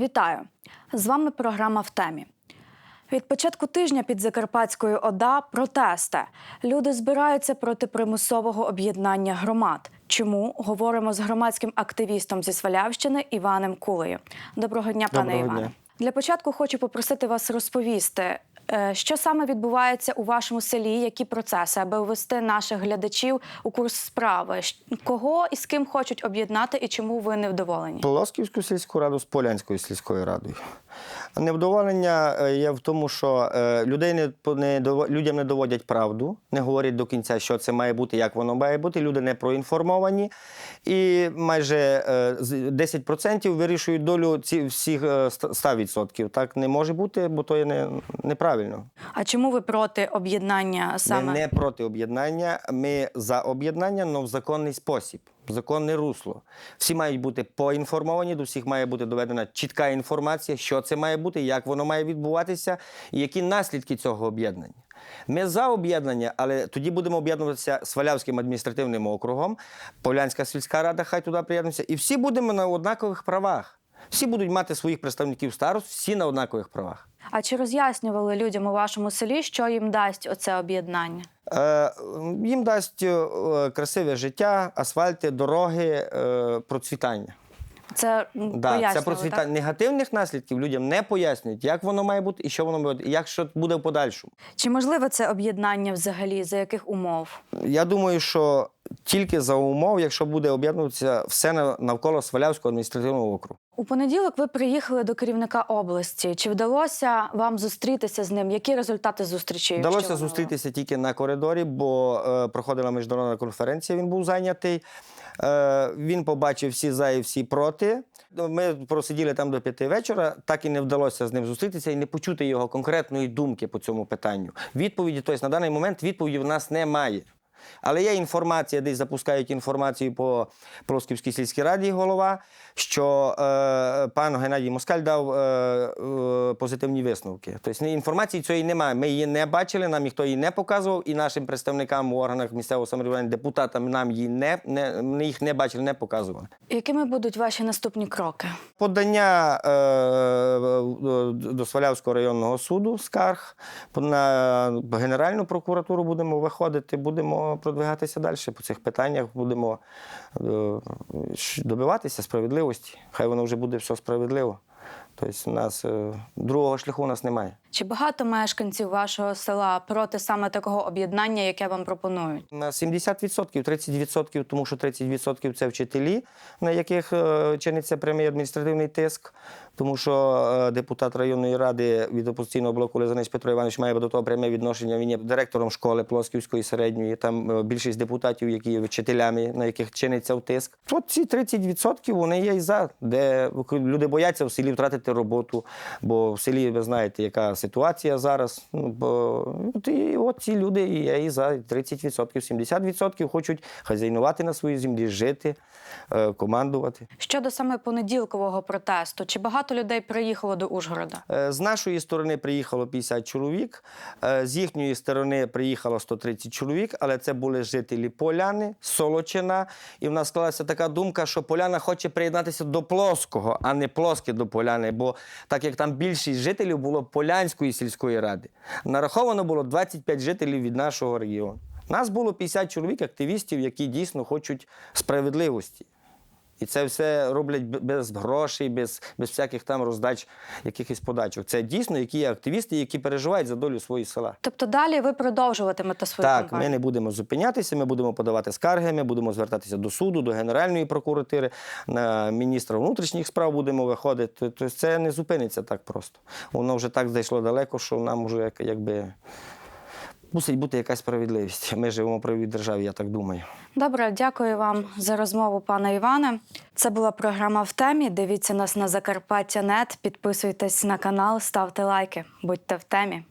Вітаю! З вами програма в темі. Від початку тижня під Закарпатською ОДА протести. Люди збираються проти примусового об'єднання громад. Чому говоримо з громадським активістом зі Свалявщини Іваном Кулею? Доброго дня, пане Доброго Іване. дня. Для початку хочу попросити вас розповісти, е, що саме відбувається у вашому селі, які процеси, аби ввести наших глядачів у курс справи. Кого і з ким хочуть об'єднати, і чому ви невдоволені? Полосківську сільську раду з Полянською сільською радою. Невдоволення е, є в тому, що е, людей не, не людям не доводять правду, не говорять до кінця, що це має бути, як воно має бути. Люди не проінформовані. І майже е, з- 10% вирішують долю ці всіх е, ста- 100%. Так не може бути, бо то є не, неправильно. А чому ви проти об'єднання саме? Ми не проти об'єднання, ми за об'єднання, але в законний спосіб, законне русло. Всі мають бути поінформовані, до всіх має бути доведена чітка інформація, що це має бути, як воно має відбуватися, і які наслідки цього об'єднання. Ми за об'єднання, але тоді будемо об'єднуватися з Валявським адміністративним округом, Полянська сільська рада, хай туди приєднується, і всі будемо на однакових правах. Всі будуть мати своїх представників старост, всі на однакових правах. А чи роз'яснювали людям у вашому селі, що їм дасть оце об'єднання? Е, Їм дасть е, красиве життя, асфальти, дороги, е, процвітання. Це Да, це процвітання так? негативних наслідків людям не пояснюють, як воно має бути і що воно має бути, і як що буде в подальшому. Чи можливе це об'єднання взагалі? За яких умов? Я думаю, що тільки за умов, якщо буде об'єднуватися все на- навколо Свалявського адміністративного округу. У понеділок ви приїхали до керівника області. Чи вдалося вам зустрітися з ним? Які результати зустрічі? Вдалося зустрітися тільки на коридорі, бо е, проходила міжнародна конференція, він був зайнятий. Е, він побачив всі за і всі проти. Ми просиділи там до п'яти вечора, так і не вдалося з ним зустрітися і не почути його конкретної думки по цьому питанню. Відповіді, тобто на даний момент відповіді в нас немає. Але є інформація, десь запускають інформацію по Плосківській сільській раді голова, що е, пан Геннадій Москаль дав е, е, позитивні висновки. Тобто інформації цієї немає. Ми її не бачили, нам ніхто її не показував, і нашим представникам у органах місцевого самоврядування, депутатам нам її не, не, ми їх не бачили, не показували. Якими будуть ваші наступні кроки? Подання е, до- до Свалявського районного суду скарг на Генеральну прокуратуру будемо виходити, будемо продвигатися далі по цих питаннях, будемо е, добиватися справедливості. Хай воно вже буде все справедливо. Тобто, нас е, другого шляху у нас немає. Чи багато мешканців вашого села проти саме такого об'єднання, яке вам пропонують? На 70%, 30%, тому що 30% це вчителі, на яких е, чиниться прямий адміністративний тиск, тому що е, депутат районної ради від опозиційного блоку Лизанець Петро Іванович має до того пряме відношення. Він є директором школи Плосківської середньої. Там е, більшість депутатів, які є вчителями, на яких чиниться тиск. От ці 30% вони є і за, де люди бояться в селі втратити роботу, бо в селі ви знаєте, яка ситуація зараз. Ну, бо от і от ці люди і і за 30%, 70% хочуть хазяйнувати на своїй землі, жити, е, командувати. Щодо саме понеділкового протесту, чи багато людей приїхало до Ужгорода? Е, З нашої сторони приїхало 50 чоловік, е, з їхньої сторони приїхало 130 чоловік, але це були жителі Поляни, Солочина. І в нас склалася така думка, що Поляна хоче приєднатися до Плоского, а не Плоске до Поляни. Бо так як там більшість жителів було Полянської сільської ради, нараховано було 25 жителів від нашого регіону. Нас було 50 чоловік, активістів, які дійсно хочуть справедливості. І це все роблять без грошей, без, без всяких там роздач, якихось подачок. Це дійсно які є активісти, які переживають за долю свого села. Тобто далі ви продовжуватимете свою Так, кампанію? ми не будемо зупинятися, ми будемо подавати скарги, ми будемо звертатися до суду, до Генеральної прокуратури, на міністра внутрішніх справ будемо виходити. Тобто це не зупиниться так просто. Воно вже так зайшло далеко, що нам вже якби мусить бути якась справедливість. Ми живемо в правовій державі, я так думаю. Добре, дякую вам за розмову, пане Іване. Це була програма в темі. Дивіться нас на Закарпаття.нет, підписуйтесь на канал, ставте лайки. Будьте в темі.